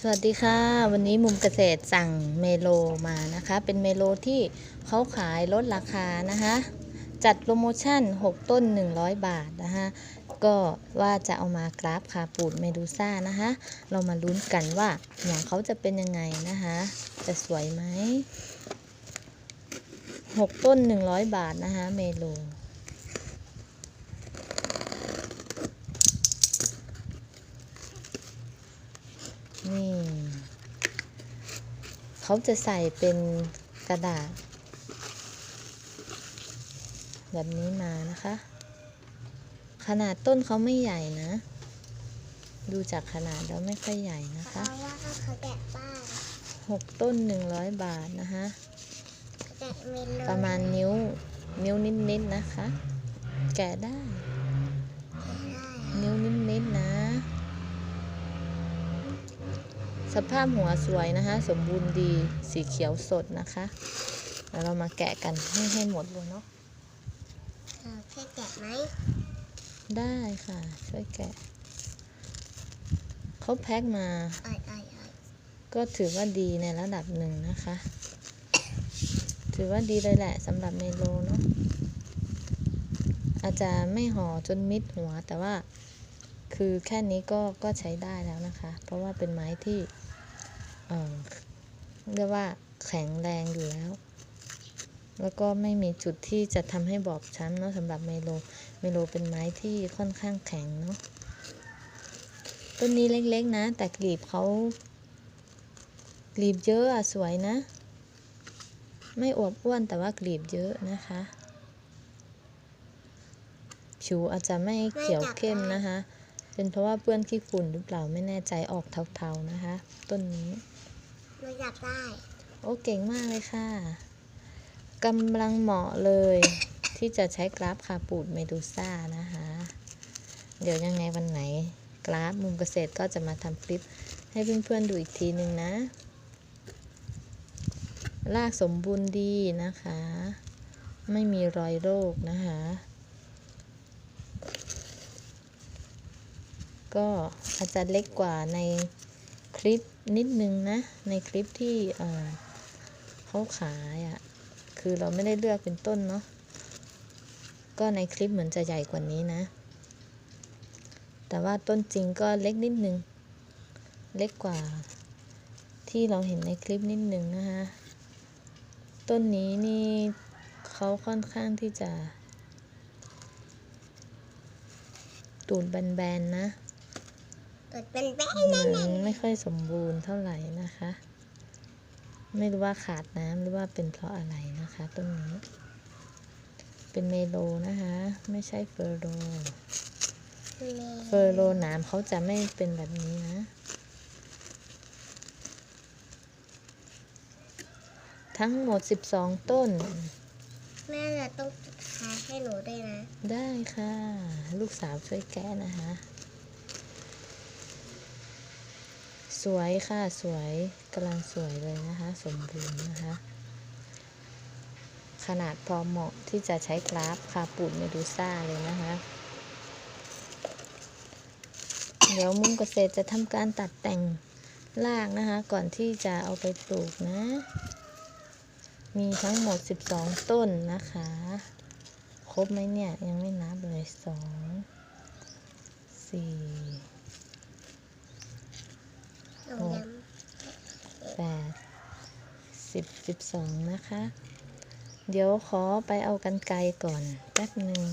สวัสดีค่ะ วันนี้มุมเกษตรสั่งเมโลมานะคะ เป็นเมโลที่เขาขายลดราคานะคะ จัดโปรโมชั่น 6 ต้น 100 บาทนะคะก็ว่าจะเอามากราฟคาปูดเมดูซ่านะคะ เรามาลุ้นกันว่าอย่างเขาจะเป็นยังไงนะคะ จะสวยไหม 6 ต้น 100 บาทนะคะเมโล นี่ เขาจะใส่เป็นกระดาษ แบบนี้มานะคะ ขนาดต้นเขาไม่ใหญ่นะ ดูจากขนาดแล้วไม่ค่อยใหญ่นะคะเพราะว่าเขาแกะป้ายหกต้นหนึ่งร้อยบาทนะคะแกะเมนูประมาณนิ้วนิ้วนิดๆนะคะ แกะได้ นิ้วนิดๆนะ สภาพหัวสวยนะคะ สมบูรณ์ดีสีเขียวสดนะคะแล้วเรามาแกะกันให้ให้หมดเลยเนาะเราแค่แกะไหมได้ค่ะ ช่วยแกะเขาแพ็คมาอ่อยอ่อยอ่อยก็ถือว่าดีในระดับหนึ่งนะคะ ถือว่าดีเลยแหละสำหรับเมโลเนาะอาจจะไม่ห่อจนมิดหัวแต่ว่า คือแค่นี้ก็ก็ใช้ได้แล้วนะคะ เพราะว่าเป็นไม้ที่เเรียกว่าแข็งแรงอยู่แล้ว แล้วก็ไม่มีจุดที่จะทำให้บอบช้ำเนาะสำหรับเมโล เมโลเป็นไม้ที่ค่อนข้างแข็งเนาะ ต้นนี้เล็กๆนะ แต่กลีบเขากลีบเยอะอะสวยนะ ไม่อวบอ้วนแต่ว่ากลีบเยอะนะคะ ผิวอาจจะไม่เขียวเข้มนะคะ เป็นเพราะว่าเปื้อนขี้ฝุ่นหรือเปล่าไม่แน่ใจออกเทาๆนะคะ ต้นนี้หนูอยากได้ โอ้เก่งมากเลยค่ะกำลังเหมาะเลย ที่จะใช้กราฟคาปูดเมดูซ่านะคะ เดี๋ยวยังไงวันไหน กราฟมุมเกษตรก็จะมาทำคลิปให้เพื่อนๆดูอีกทีหนึ่งนะรากสมบูรณ์ดีนะคะ ไม่มีรอยโรคนะคะ ก็อาจจะเล็กกว่าในคลิปนิดนึงนะ ในคลิปที่เเขาขายอะ่ะ คือเราไม่ได้เลือกเป็นต้นเนาะ ก็ในคลิปเหมือนจะใหญ่กว่านี้นะ แต่ว่าต้นจริงก็เล็กนิดนึง เล็กกว่าที่เราเห็นในคลิปนิดนึงนะคะต้นนี้นี่เขาค่อนข้างที่จะ ตูดแบนๆนะ ดเป็นแป้งเหมือนไม่ค่อยสมบูรณ์เท่าไหร่นะคะ ไม่รู้ว่าขาดน้ำหรือว่าเป็นเพราะอะไรนะคะต้นนี้ เป็นเมโลนะคะ ไม่ใช่เฟอร์โร เฟอร์โรหนามเขาจะไม่เป็นแบบนี้นะ ทั้งหมด 12 ต้น แม่จะต้องจุดท้ายให้หนูด้วยนะได้ค่ะ ลูกสาวช่วยแก้นะคะ ส วยค่ะสวยกำลังสวยเลยนะคะ สมบูรณ์นะคะ ขนาดพอเหมาะที่จะใช้กราฟคาปูดเมดูซ่าเลยนะคะ เดี๋ยวมุมเกษตรจะทำการตัดแต่งรากนะคะ ก่อนที่จะเอาไปปลูกนะ มีทั้งหมด 12 ต้นนะคะ ครบไหมเนี่ย ยังไม่นับเลยสองสี่ หนูยัง แปด สิบสิบสองนะคะ เดี๋ยวขอไปเอากันไกลก่อนแป๊บหนึ่ง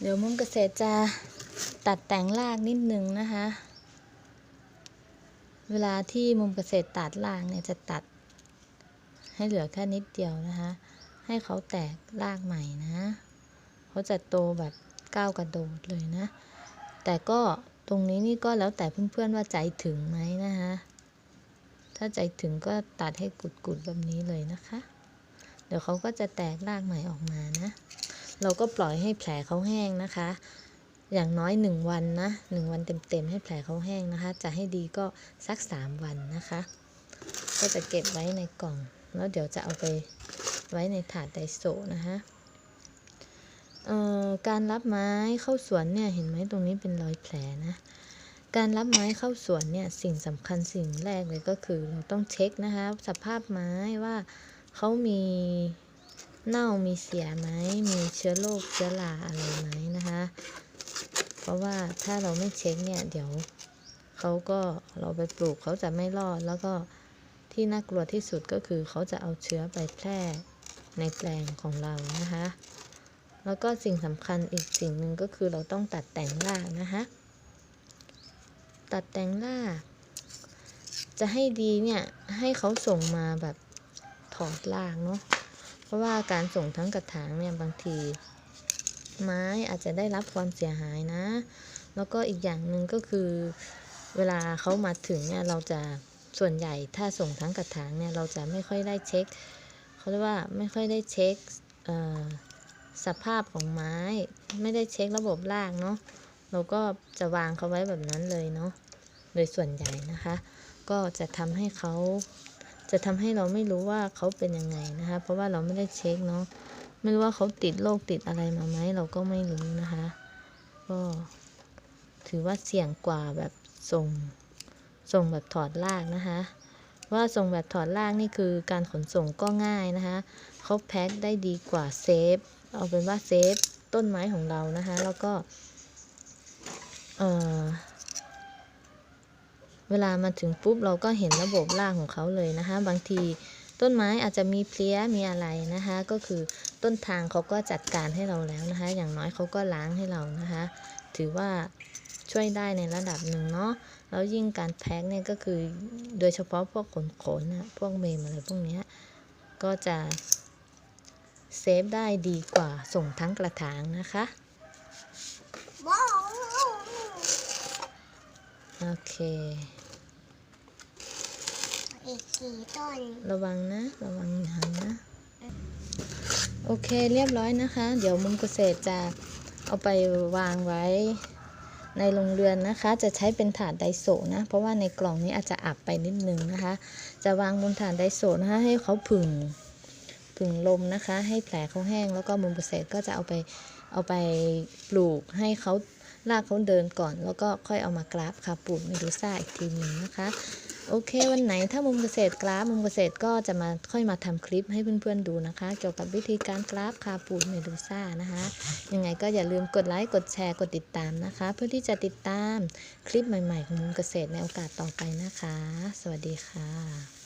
เดี๋ยวมุมเกษตรจะตัดแต่งรากนิดนึงนะคะ เวลาที่มุมเกษตรตัดรากเนี่ยจะตัด ให้เหลือแค่นิดเดียวนะคะ ให้เขาแตกรากใหม่นะ เขาจะโตแบบก้าวกระโดดเลยนะ แต่ก็ตรงนี้นี่ก็แล้วแต่เพื่อนๆว่าใจถึงไหมนะคะ ถ้าใจถึงก็ตัดให้กุดๆแบบนี้เลยนะคะ เดี๋ยวเขาก็จะแตกรากใหม่ออกมานะ เราก็ปล่อยให้แผลเขาแห้งนะคะ อย่างน้อยหนึ่งวันนะหนึ่งวันเต็มๆให้แผลเขาแห้งนะคะ จะให้ดีก็สักสามวันนะคะ ก็จะเก็บไว้ในกล่อง แล้วเดี๋ยวจะเอาไปไว้ในถาดไดโซนะคะเอ่อการรับไม้เข้าสวนเนี่ยเห็นไหมตรงนี้เป็นรอยแผลนะ การรับไม้เข้าสวนเนี่ยสิ่งสำคัญสิ่งแรกเลยก็คือเราต้องเช็คนะคะสภาพไม้ว่าเขามีเน่ามีเสียไหมมีเชื้อโรคเชื้อราอะไรไหมนะคะ เพราะว่าถ้าเราไม่เช็คเนี่ยเดี๋ยวเขาก็เราไปปลูกเขาจะไม่รอด แล้วก็ที่น่ากลัวที่สุดก็คือเขาจะเอาเชื้อไปแพร่ในแปลงของเรานะคะ แล้วก็สิ่งสำคัญอีกสิ่งหนึ่งก็คือเราต้องตัดแต่งรากนะคะ ตัดแต่งรากจะให้ดีเนี่ยให้เขาส่งมาแบบถอดรากเนาะเพราะว่าการส่งทั้งกระถางเนี่ยบางที ไม้อาจจะได้รับความเสียหายนะ แล้วก็อีกอย่างหนึ่งก็คือเวลาเขามาถึงเนี่ยเราจะส่วนใหญ่ถ้าส่งทั้งกระถางเนี่ยเราจะไม่ค่อยได้เช็คเขาเรียกว่าไม่ค่อยได้เช็คสภาพของไม้ ไม่ได้เช็คระบบรากเนาะ เราก็จะวางเขาไว้แบบนั้นเลยเนาะโดยส่วนใหญ่นะคะ ก็จะทำให้เขาจะทำให้เราไม่รู้ว่าเขาเป็นยังไงนะคะ เพราะว่าเราไม่ได้เช็คเนาะไม่รู้ว่าเขาติดโรคติดอะไรมาไหมเราก็ไม่รู้นะคะ ก็ถือว่าเสี่ยงกว่าแบบส่งส่งแบบถอดรากนะคะ ว่าส่งแบบถอดรากนี่คือการขนส่งก็ง่ายนะคะเขาแพ็คได้ดีกว่าเซฟเอาเป็นว่าเซฟต้นไม้ของเรานะคะ แล้วก็ เวลามาถึงปุ๊บเราก็เห็นระบบรากของเขาเลยนะคะ บางทีต้นไม้อาจจะมีเพลี้ยมีอะไรนะคะ ก็คือต้นทางเขาก็จัดการให้เราแล้วนะคะ อย่างน้อยเขาก็ล้างให้เรานะคะ ถือว่าช่วยได้ในระดับหนึ่งเนาะแล้วยิ่งการแพ็คเนี่ยก็คือโดยเฉพาะพวกขนขนๆนะพวกเมมอะไรพวกนี้ก็จะเซฟได้ดีกว่าส่งทั้งกระถางนะคะ ว้าว โอเค อีกกี่ต้น ระวังนะ ระวังหันนะ โอเคเรียบร้อยนะคะ เดี๋ยวมุมเกษตรจะเอาไปวางไว้ในโรงเรือนนะคะ จะใช้เป็นถาดไดโซะนะ เพราะว่าในกล่องนี้อาจจะอับไปนิดนึงนะคะ จะวางบนถาดไดโซะนะคะ ให้เขาผึ่งผึ่งลมนะคะ ให้แผลเขาแห้งแล้วก็มุมเกษตรก็จะเอาไปเอาไปปลูกให้เขา ลากเขาเดินก่อน แล้วก็ค่อยเอามากราฟคาปูดเมดูซ่าอีกทีหนึ่งนะคะโอเค วันไหนถ้ามุมเกษตรกราฟมุมเกษตรก็จะมาค่อยมาทำคลิปให้เพื่อนๆดูนะคะ เกี่ยวกับวิธีการกราฟคาปูดเมดูซ่านะคะยังไงก็อย่าลืมกดไลค์กดแชร์กดติดตามนะคะ เพื่อที่จะติดตามคลิปใหม่ๆของมุมเกษตรในโอกาสต่อไปนะคะ สวัสดีค่ะ